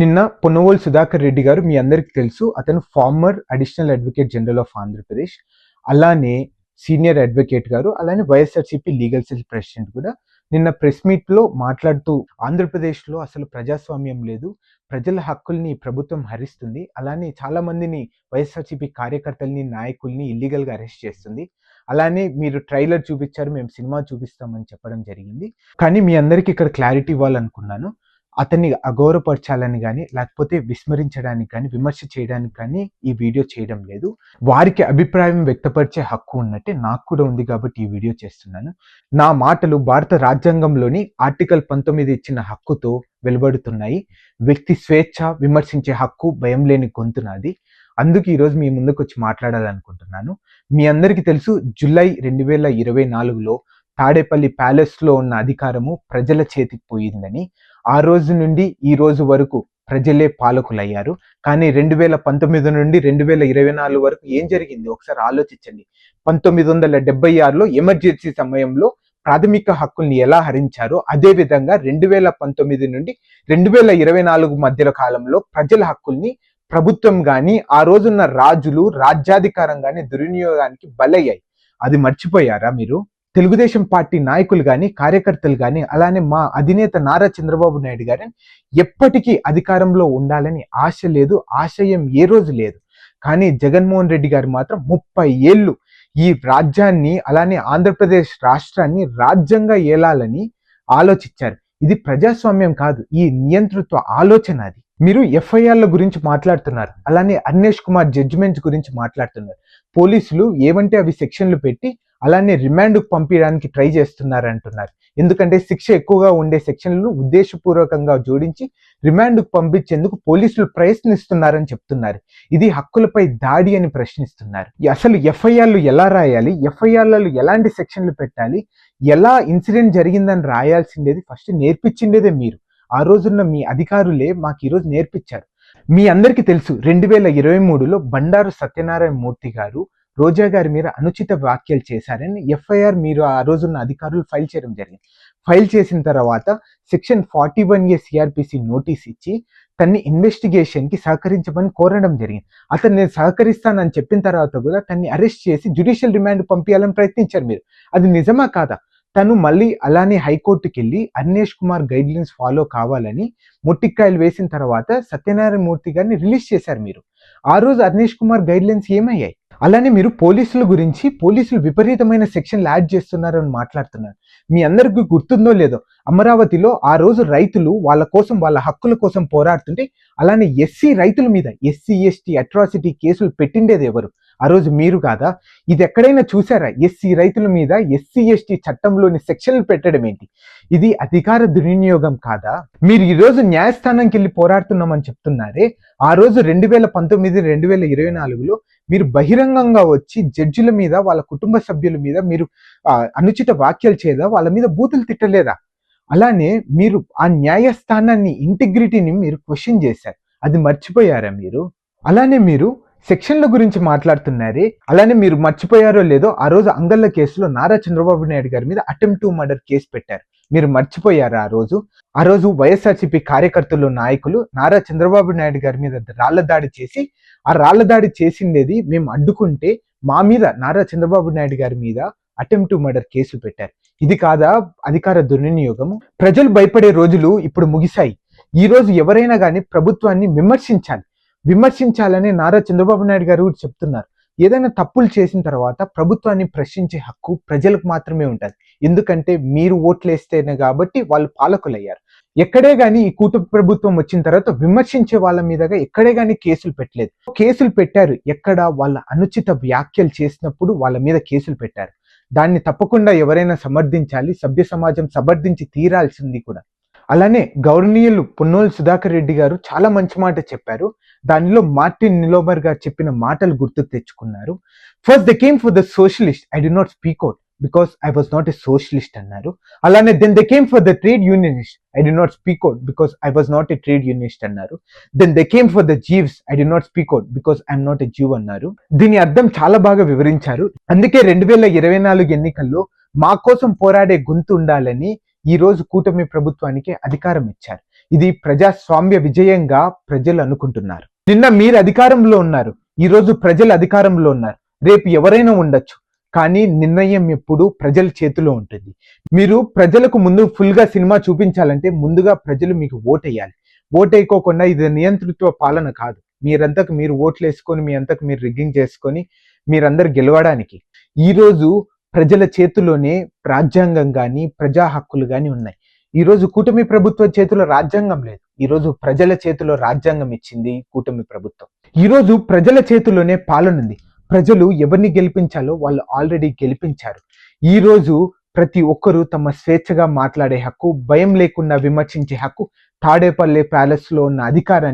నిన్న పొన్నవోలు సుధాకర్ రెడ్డి గారు మీ అందరికీ తెలుసు అతను former additional advocate general of Andhra Pradesh అలానే సీనియర్ అడ్వకేట్ గారు అలానే వైఎస్ఆర్సీపీ లీగల్ సెల్ ప్రెసిడెంట్ కూడా. నిన్న ప్రెస్ మీట్లో మాట్లాడుతూ ఆంధ్రప్రదేశ్లో అసలు ప్రజాస్వామ్యం లేదు ప్రజల హక్కుల్ని ప్రభుత్వం హరిస్తుంది అలానే చాలా మందిని వైఎస్ఆర్సీపీ కార్యకర్తల్ని నాయకుల్ని ఇల్లీగల్గా అరెస్ట్ చేస్తుంది. అలానే మీరు ట్రైలర్ చూపించారు మేము సినిమా చూపిస్తామని చెప్పడం జరిగింది. కానీ మీ అందరికీ ఇక్కడ క్లారిటీ ఇవ్వాలనుకున్నాను. అతన్ని అగౌరవపరచాలని కానీ లేకపోతే విస్మరించడానికి కానీ విమర్శ చేయడానికి కానీ ఈ వీడియో చేయడం లేదు. వారికి అభిప్రాయం వ్యక్తపరిచే హక్కు ఉన్నట్టే నాకు కూడా ఉంది కాబట్టి ఈ వీడియో చేస్తున్నాను. నా మాటలు భారత రాజ్యాంగంలోని ఆర్టికల్ పంతొమ్మిది ఇచ్చిన హక్కుతో వెలువడుతున్నాయి. వ్యక్తి స్వేచ్ఛ విమర్శించే హక్కు భయం లేని గొంతునాది అందుకు ఈరోజు మీ ముందుకు వచ్చి మాట్లాడాలనుకుంటున్నాను. మీ అందరికీ తెలుసు జూలై రెండు వేల ఇరవై నాలుగులో తాడేపల్లి ప్యాలెస్లో ఉన్న అధికారము ప్రజల చేతికి పోయిందని. ఆ రోజు నుండి ఈ రోజు వరకు ప్రజలే పాలకులయ్యారు. కానీ రెండు వేల పంతొమ్మిది నుండి రెండు వేల ఇరవై నాలుగు వరకు ఏం జరిగింది? ఒకసారి ఆలోచించండి. పంతొమ్మిది వందల డెబ్బై ఆరులో ఎమర్జెన్సీ సమయంలో ప్రాథమిక హక్కుల్ని ఎలా హరించారో అదే విధంగా రెండు వేల పంతొమ్మిది నుండి రెండు వేల ఇరవై నాలుగు మధ్యల కాలంలో ప్రజల హక్కుల్ని ప్రభుత్వం కానీ ఆ రోజున్న రాజులు రాజ్యాధికారం కానీ దుర్వినియోగానికి బలయ్యాయి. అది మర్చిపోయారా మీరు? తెలుగుదేశం పార్టీ నాయకులు కానీ కార్యకర్తలు కానీ అలానే మా అధినేత నారా చంద్రబాబు నాయుడు గారిని ఎప్పటికీ అధికారంలో ఉండాలని ఆశ లేదు ఆశయం ఏ రోజు లేదు. కానీ జగన్మోహన్ రెడ్డి గారు మాత్రం ముప్పై ఏళ్ళు ఈ రాజ్యాన్ని అలానే ఆంధ్రప్రదేశ్ రాష్ట్రాన్ని రాజ్యంగా ఏలాలని ఆలోచించారు. ఇది ప్రజాస్వామ్యం కాదు ఈ నియంతృత్వ ఆలోచన అది. మీరు ఎఫ్ఐఆర్ల గురించి మాట్లాడుతున్నారు అలానే అన్వేష్ కుమార్ జడ్జిమెంట్స్ గురించి మాట్లాడుతున్నారు. పోలీసులు ఏమంటే అవి సెక్షన్లు పెట్టి అలానే రిమాండ్కు పంపించడానికి ట్రై చేస్తున్నారు అంటున్నారు ఎందుకంటే శిక్ష ఎక్కువగా ఉండే సెక్షన్లను ఉద్దేశపూర్వకంగా జోడించి రిమాండ్కు పంపించేందుకు పోలీసులు ప్రయత్నిస్తున్నారని చెప్తున్నారు. ఇది హక్కులపై దాడి అని ప్రశ్నిస్తున్నారు. అసలు ఎఫ్ఐఆర్లు ఎలా రాయాలి? ఎఫ్ఐఆర్లలో ఎలాంటి సెక్షన్లు పెట్టాలి? ఎలా ఇన్సిడెంట్ జరిగిందని రాయాల్సిండేది ఫస్ట్ నేర్పించిండేదే మీరు. ఆ రోజున్న మీ అధికారులే మాకు ఈరోజు నేర్పించారు. మీ అందరికీ తెలుసు రెండు వేల ఇరవై మూడులో బండారు సత్యనారాయణ మూర్తి గారు రోజా గారి మీద అనుచిత వ్యాఖ్యలు చేశారని ఎఫ్ఐఆర్ మీరు ఆ రోజున్న అధికారులు ఫైల్ చేయడం జరిగింది. ఫైల్ చేసిన తర్వాత section forty one A CRPC notice ఇచ్చి తన్ని ఇన్వెస్టిగేషన్కి సహకరించమని కోరడం జరిగింది. అతను నేను సహకరిస్తానని చెప్పిన తర్వాత కూడా తన్ని అరెస్ట్ చేసి జ్యుడిషియల్ రిమాండ్ పంపించాలని ప్రయత్నించారు మీరు. అది నిజమా కాదా? తను మళ్ళీ అలానే హైకోర్టుకి వెళ్ళి Anvesh Kumar guidelines follow కావాలని ముట్టిక్కాయలు వేసిన తర్వాత సత్యనారాయణ మూర్తి గారిని రిలీజ్ చేశారు మీరు. ఆ రోజు అన్వేష్ కుమార్ గైడ్ లైన్స్ ఏమయ్యాయి? అలానే మీరు పోలీసుల గురించి పోలీసులు విపరీతమైన సెక్షన్లు యాడ్ చేస్తున్నారని మాట్లాడుతున్నారు. మీ అందరికీ గుర్తుందో లేదో అమరావతిలో ఆ రోజు రైతులు వాళ్ళ కోసం వాళ్ళ హక్కుల కోసం పోరాడుతుంటే అలానే ఎస్సీ రైతుల మీద ఎస్సీ ఎస్టీ అట్రాసిటీ కేసులు పెట్టిండేది ఎవరు? ఆ రోజు మీరు కాదా? ఇది ఎక్కడైనా చూసారా? ఎస్సీ రైతుల మీద ఎస్సీ ఎస్టీ చట్టంలోని సెక్షన్లు పెట్టడం ఏంటి? ఇది అధికార దుర్వినియోగం కాదా? మీరు ఈరోజు రోజు న్యాయస్థానంకి వెళ్ళి పోరాడుతున్నామని చెప్తున్నారే. ఆ రోజు రెండు వేల పంతొమ్మిది రెండు వేల ఇరవై నాలుగులో మీరు బహిరంగంగా వచ్చి జడ్జిల మీద వాళ్ళ కుటుంబ సభ్యుల మీద మీరు అనుచిత వ్యాఖ్యలు చేయదా? వాళ్ళ మీద బూతులు తిట్టలేదా? అలానే మీరు ఆ న్యాయస్థానాన్ని ఇంటిగ్రిటీని మీరు క్వశ్చన్ చేశారు. అది మర్చిపోయారా మీరు? అలానే మీరు సెక్షన్ల గురించి మాట్లాడుతున్నారే అలానే మీరు మర్చిపోయారో లేదో ఆ రోజు అంగళ్ళ కేసులో నారా చంద్రబాబు నాయుడు గారి మీద అటెంప్ట్ టు మర్డర్ కేసు పెట్టారు. మీరు మర్చిపోయారా ఆ రోజు? ఆ రోజు వైఎస్ఆర్సీపీ కార్యకర్తలు నాయకులు నారా చంద్రబాబు నాయుడు గారి మీద రాళ్ళ దాడి చేసి ఆ రాళ్ళ దాడి చేసిండేది మేము అడ్డుకుంటే మా మీద నారా చంద్రబాబు నాయుడు గారి మీద అటెంప్ట్ టు మర్డర్ కేసు పెట్టారు. ఇది కాదా అధికార దుర్వినియోగం ప్రజలు భయపడే రోజులు ఇప్పుడు ముగిశాయి. ఈ రోజు ఎవరైనా కానీ ప్రభుత్వాన్ని విమర్శించాలి. విమర్శించాలని నారా చంద్రబాబు నాయుడు గారు చెప్తున్నారు. ఏదైనా తప్పులు చేసిన తర్వాత ప్రభుత్వాన్ని ప్రశ్నించే హక్కు ప్రజలకు మాత్రమే ఉంటుంది. ఎందుకంటే మీరు ఓట్లేస్తేనే కాబట్టి వాళ్ళు పాలకులయ్యారు. ఎక్కడే గాని ఈ కూటమి ప్రభుత్వం వచ్చిన తర్వాత విమర్శించే వాళ్ళ మీదగా ఎక్కడే గాని కేసులు పెట్టలేదు. కేసులు పెట్టారు. ఎక్కడ? వాళ్ళ అనుచిత వ్యాఖ్యలు చేసినప్పుడు వాళ్ళ మీద కేసులు పెట్టారు. దాన్ని తప్పకుండా ఎవరైనా సమర్థించాలి సభ్య సమాజం సమర్థించి తీరాల్సింది కూడా. అలానే గౌరవనీయులు పొన్నోలు సుధాకర్ రెడ్డి గారు చాలా మంచి మాట చెప్పారు. దానిలో మార్టిన్ నిలోబర్ గారు చెప్పిన మాటలు గుర్తుకు తెచ్చుకున్నారు. First they came for the socialist I did not speak out because I was not a socialist అన్నారు. అలానే then they came for the trade unionist I did not speak out because I was not a trade unionist అన్నారు. Then they came for the Jews I did not speak out because I'm not a Jew అన్నారు. దీని అర్థం చాలా బాగా వివరించారు. అందుకే రెండు వేల ఇరవై నాలుగు ఎన్నికల్లో మా కోసం పోరాడే గొంతు ఉండాలని ఈ రోజు కూటమి ప్రభుత్వానికి అధికారం ఇచ్చారు. ఇది ప్రజాస్వామ్య విజయంగా ప్రజలు అనుకుంటున్నారు. నిన్న మీరు అధికారంలో ఉన్నారు. ఈ రోజు ప్రజలు అధికారంలో ఉన్నారు. రేపు ఎవరైనా ఉండొచ్చు. కానీ నిర్ణయం ఎప్పుడు ప్రజల చేతిలో ఉంటుంది. మీరు ప్రజలకు ముందు ఫుల్గా సినిమా చూపించాలంటే ముందుగా ప్రజలు మీకు ఓటేయాలి. ఓటేయకోకుండా ఇది నియంతృత్వ పాలన కాదు. మీరంతకు మీరు ఓట్లు వేసుకొని మీ అంతకు మీరు రిగ్గింగ్ చేసుకొని మీరందరు గెలవడానికి. ఈ రోజు ప్రజల చేతిలోనే రాజ్యాంగం కానీ ప్రజా హక్కులు కానీ ఉన్నాయి. ఈ రోజు కూటమి ప్రభుత్వ చేతిలో రాజ్యాంగం లేదు. ఈరోజు ప్రజల చేతిలో రాజ్యాంగం ఇచ్చింది కూటమి ప్రభుత్వం. ఈరోజు ప్రజల చేతిలోనే పాలన ఉంది. ప్రజలు ఎవరిని గెలిపించాలో వాళ్ళు ఆల్రెడీ గెలిపించారు. ఈ రోజు ప్రతి ఒక్కరూ తమ స్వేచ్ఛగా మాట్లాడే హక్కు భయం లేకుండా విమర్శించే హక్కు తాడేపల్లి ప్యాలెస్లో ఉన్న అధికారాన్ని